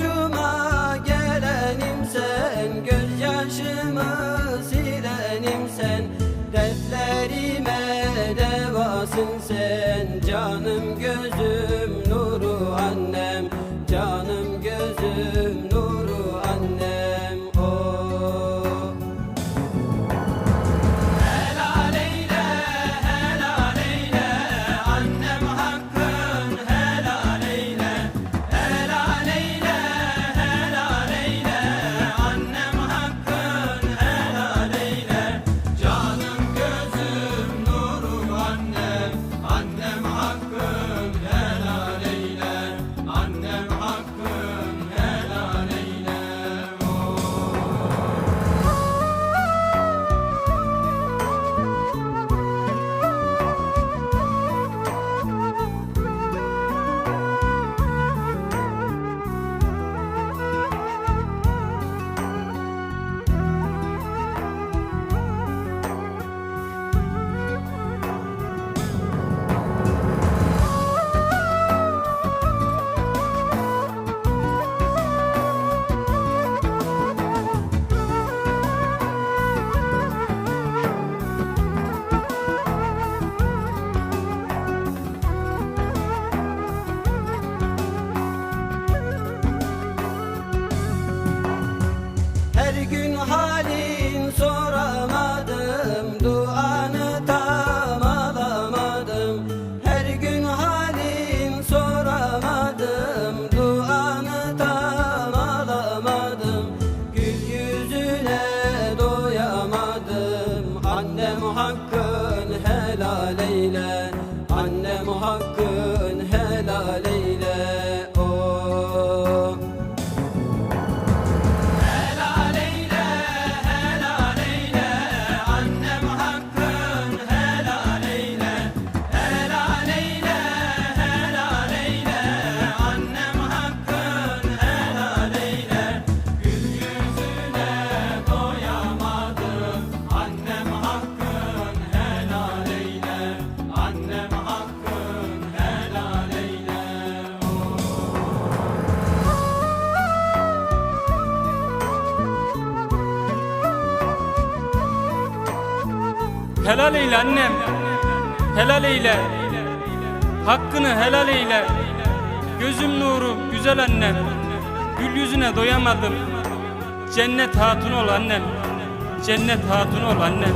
Avucuma gelenim sen Gözyaşımı silenim sen. Dertlerime devasın sen Canım gözüm Annem hakkın helal eyle. Annem hakkın Helal eyle annem. Helal eyle. Hakkını helal eyle. Gözüm nuru güzel annem. Gül yüzüne doyamadım. Cennet hatun ol annem. Cennet hatun ol annem.